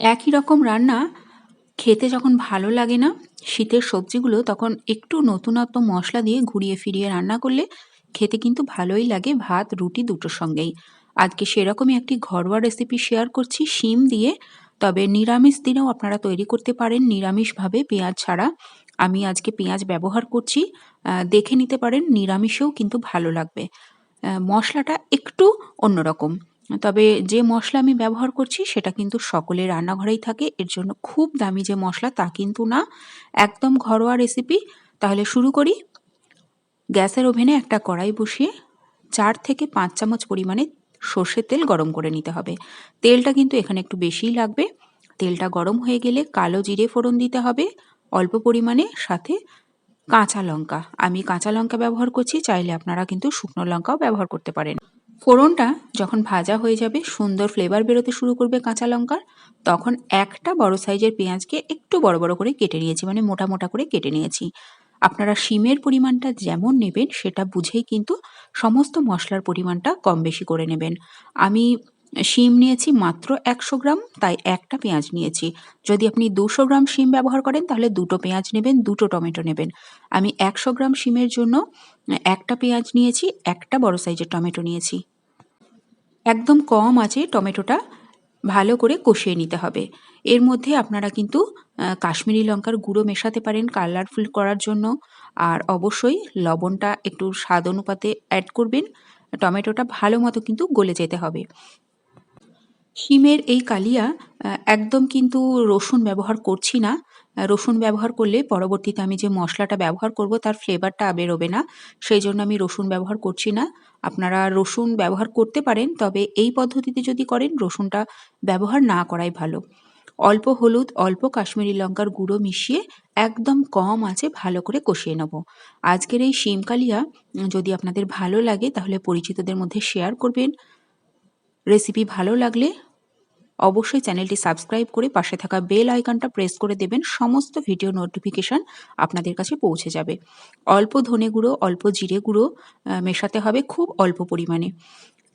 একই রকম রান্না খেতে যখন ভালো লাগে না, শীতের সবজিগুলো তখন একটু নতুনত্ব মশলা দিয়ে ঘুরিয়ে ফিরিয়ে রান্না করলে খেতে কিন্তু ভালোই লাগে ভাত, রুটি দুটোর সঙ্গেই। আজকে সেরকমই একটি ঘরোয়া রেসিপি শেয়ার করছি শিম দিয়ে, তবে নিরামিষ দিনেও আপনারা তৈরি করতে পারেন নিরামিষভাবে পেঁয়াজ ছাড়া। আমি আজকে পেঁয়াজ ব্যবহার করছি দেখে নিতে পারেন নিরামিষেও কিন্তু ভালো লাগবে। মশলাটা একটু অন্যরকম। তবে যে মশলা আমি ব্যবহার করছি, সেটা কিন্তু সকলের রান্নাঘরেই থাকে। এর জন্য খুব দামি যে মশলা, তা কিন্তু না। একদম ঘরোয়া রেসিপি তাহলে শুরু করি। গ্যাসের ওভেনে একটা কড়াই বসিয়ে চার থেকে পাঁচ চামচ পরিমাণে সর্ষের তেল গরম করে নিতে হবে। তেলটা কিন্তু এখানে একটু বেশিই লাগবে। তেলটা গরম হয়ে গেলে কালো জিরে ফোড়ন দিতে হবে। অল্প পরিমাণে সাথে কাঁচা লঙ্কা। আমি কাঁচা লঙ্কা ব্যবহার করছি, চাইলে আপনারা কিন্তু শুকনো লঙ্কাও ব্যবহার করতে পারেন। ফোড়নটা যখন ভাজা হয়ে যাবে, সুন্দর ফ্লেভার বেরোতে শুরু করবে কাঁচা লঙ্কার, তখন একটা বড় সাইজের পেঁয়াজকে একটু বড় বড় করে কেটে নিয়েছি মানে মোটা মোটা করে কেটে নিয়েছি। আপনারা শিমের পরিমাণটা যেমন নেবেন, সেটা বুঝেই কিন্তু সমস্ত মশলার পরিমাণটা কম বেশি করে নেবেন। আমি শিম নিয়েছি মাত্র একশো গ্রাম, তাই একটা পেঁয়াজ নিয়েছি। যদি আপনি দুশো গ্রাম শিম ব্যবহার করেন, তাহলে দুটো পেঁয়াজ নেবেন, দুটো টমেটো নেবেন। আমি একশো গ্রাম শিমের জন্য একটা পেঁয়াজ নিয়েছি, একটা বড় সাইজের টমেটো নিয়েছি। একদম কম আছে টমেটোটা, ভালো করে কষিয়ে নিতে হবে। এর মধ্যে আপনারা কিন্তু কাশ্মীরি লঙ্কার গুঁড়ো মেশাতে পারেন কালারফুল করার জন্য। আর অবশ্যই লবণটা একটু স্বাদ অনুপাতে অ্যাড করবেন। টমেটোটা ভালো মতো কিন্তু গলে যেতে হবে। শিমের এই কালিয়া একদম কিন্তু রসুন ব্যবহার করছি না। রসুন ব্যবহার করলে পরবর্তীতে আমি যে মশলাটা ব্যবহার করব তার ফ্লেভারটা বেরোবে না। সেই জন্য আমি রসুন ব্যবহার করছি না। আপনারা রসুন ব্যবহার করতে পারেন, তবে এই পদ্ধতিতে যদি করেন, রসুনটা ব্যবহার না করাই ভালো। অল্প হলুদ, অল্প কাশ্মীরি লঙ্কার গুঁড়ো মিশিয়ে একদম কম আছে ভালো করে কষিয়ে নেব। আজকের এই শিম কালিয়া, যদি আপনাদের ভালো লাগে, তাহলে পরিচিতদের মধ্যে শেয়ার করবেন। রেসিপি ভালো লাগলে অবশ্যই চ্যানেলটি সাবস্ক্রাইব করে পাশে থাকা বেল আইকনটা প্রেস করে দেবেন। সমস্ত ভিডিও নোটিফিকেশন আপনাদের কাছে পৌঁছে যাবে। অল্প ধনে গুঁড়ো, অল্প জিরে গুঁড়ো মেশাতে হবে খুব অল্প পরিমাণে।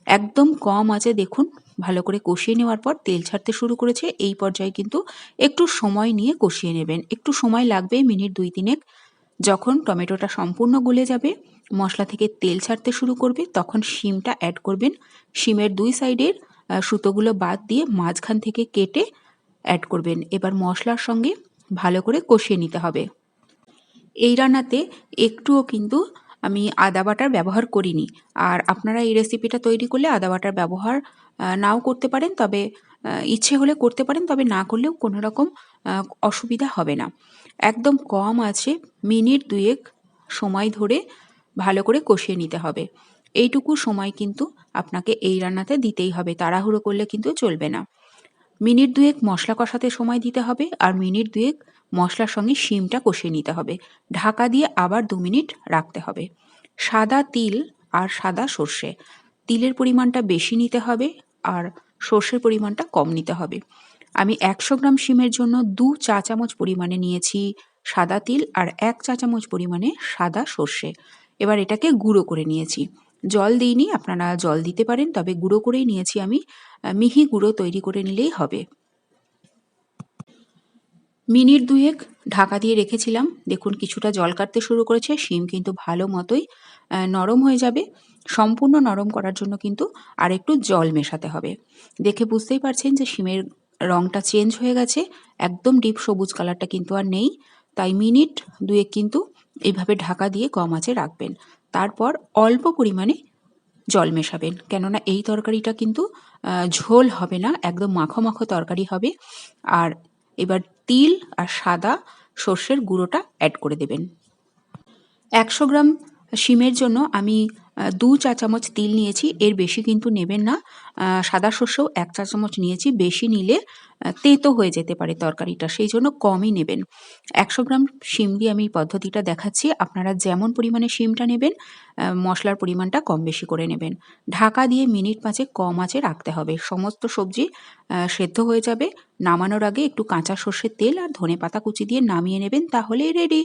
একদম কম আছে দেখুন। ভালো করে কষিয়ে নেওয়ার পর তেল ছাড়তে শুরু করেছে। এই পর্যায়ে কিন্তু একটু সময় নিয়ে কষিয়ে নেবেন। একটু সময় লাগবে মিনিট দুই তিনেক। যখন টমেটোটা সম্পূর্ণ গলে যাবে, মশলা থেকে তেল ছাড়তে শুরু করবে, তখন শিমটা অ্যাড করবেন। শিমের দুই সাইডের সুতোগুলো বাদ দিয়ে মাঝখান থেকে কেটে অ্যাড করবেন। এবার মশলার সঙ্গে ভালো করে কষিয়ে নিতে হবে। এই রান্নাতে একটুও কিন্তু আমি আদা বাটার ব্যবহার করিনি। আর আপনারা এই রেসিপিটা তৈরি করলে আদা বাটার ব্যবহার নাও করতে পারেন, তবে ইচ্ছে হলে করতে পারেন, তবে না করলেও কোনো রকম অসুবিধা হবে না। একদম কম আছে, মিনিট দুয়েক সময় ধরে ভালো করে কষিয়ে নিতে হবে। এইটুকু সময় কিন্তু আপনাকে এই রান্নাতে দিতেই হবে, তাড়াহুড়ো করলে কিন্তু চলবে না। মিনিট দুয়েক মশলা কষাতে সময় দিতে হবে আর মিনিট দুয়েক মশলার সঙ্গে শিমটা কষিয়ে নিতে হবে। ঢাকা দিয়ে আবার দু মিনিট রাখতে হবে। সাদা তিল আর সাদা সর্ষে। তিলের পরিমাণটা বেশি নিতে হবে আর সর্ষের পরিমাণটা কম নিতে হবে। আমি একশো গ্রাম শিমের জন্য দু চা চামচ পরিমাণে নিয়েছি সাদা তিল আর এক চা চামচ পরিমাণে সাদা সর্ষে। এবার এটাকে গুঁড়ো করে নিয়েছি। জল দিইনি, আপনারা জল দিতে পারেন, তবে গুঁড়ো করেই নিয়েছি আমি। মিহি গুঁড়ো তৈরি করে নিলেই হবে। মিনিট দুয়েক ঢাকা দিয়ে রেখেছিলাম। দেখুন, কিছুটা জল কাটতে শুরু করেছে, শিম কিন্তু ভালো মতোই নরম হয়ে যাবে। সম্পূর্ণ নরম করার জন্য কিন্তু আর একটু জল মেশাতে হবে। দেখে বুঝতেই পারছেন যে শিমের রংটা চেঞ্জ হয়ে গেছে, একদম ডিপ সবুজ কালারটা কিন্তু আর নেই। তাই মিনিট দুয়েক কিন্তু এইভাবে ঢাকা দিয়ে কম আঁচে রাখবেন। তারপর অল্প পরিমাণে জল মেশাবেন। কেননা এই তরকারিটা কিন্তু ঝোল হবে না, একদম মাখো মাখো তরকারি হবে। আর এবার তিল আর সাদা সর্ষের গুঁড়োটা অ্যাড করে দেবেন। একশো গ্রাম শিমের জন্য আমি দু চা চামচ তিল নিয়েছি, এর বেশি কিন্তু নেবেন না। সাদা শস্যও এক চা চামচ নিয়েছি, বেশি নিলে তেতো হয়ে যেতে পারে তরকারিটা, সেই জন্য কমই নেবেন। একশো গ্রাম শিম দিয়ে আমি এই পদ্ধতিটা দেখাচ্ছি। আপনারা যেমন পরিমাণে শিমটা নেবেন মশলার পরিমাণটা কম বেশি করে নেবেন। ঢাকা দিয়ে মিনিট পাঁচে কম আঁচে রাখতে হবে। সমস্ত সবজি সেদ্ধ হয়ে যাবে। নামানোর আগে একটু কাঁচা সর্ষের তেল আর ধনে পাতা কুচি দিয়ে নামিয়ে নেবেন, তাহলেই রেডি